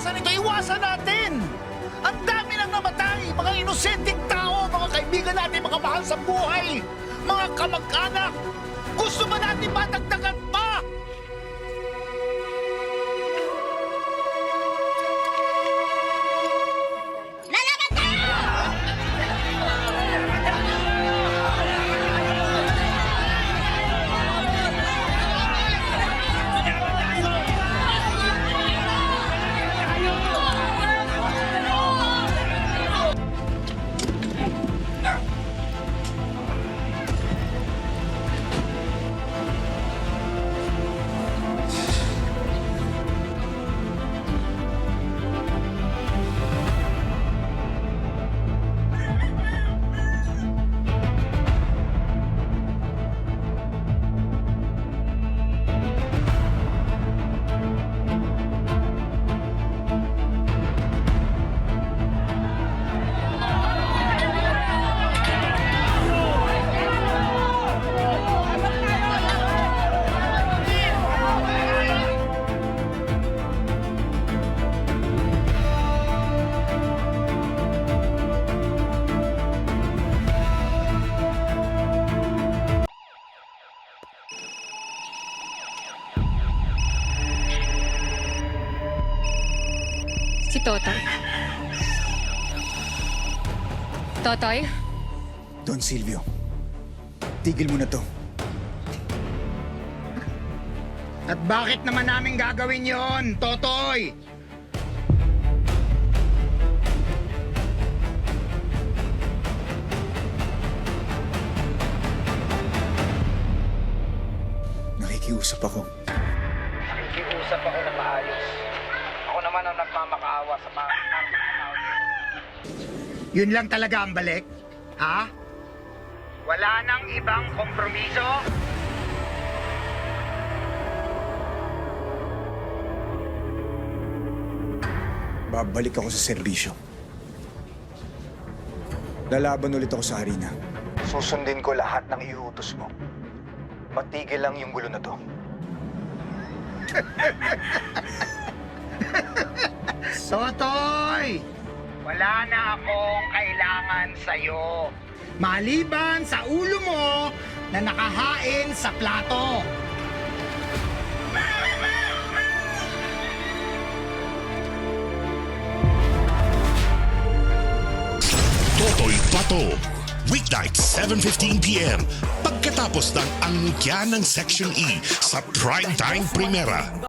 iwasan ito, iwasan natin! Ang dami nang namatay! Mga inosenteng tao, mga kaibigan natin, mga mahal sa buhay! Mga kamag-anak! Gusto ba natin madagdagan Si Totoy. Totoy? Don Silvio, tigil mo na to. At bakit naman namin gagawin yon, Totoy? Nakikiusap ako. Nakikiusap ako na maayos. Naman ang nagmamakaawa sa mga tao. Yun lang talaga ang balik? Ha? Wala nang ibang kompromiso? Babalik ako sa serbisyo. Lalaban ulit ako sa arena. Susundin ko lahat ng iutos mo. Matigil lang yung gulo na to. Totoy! Wala na akong kailangan sa'yo. Maliban sa ulo mo na nakahain sa plato. Totoy Pato. Weeknight, 7.15pm. Pagkatapos ng angkya ng Section E sa Primetime Primera.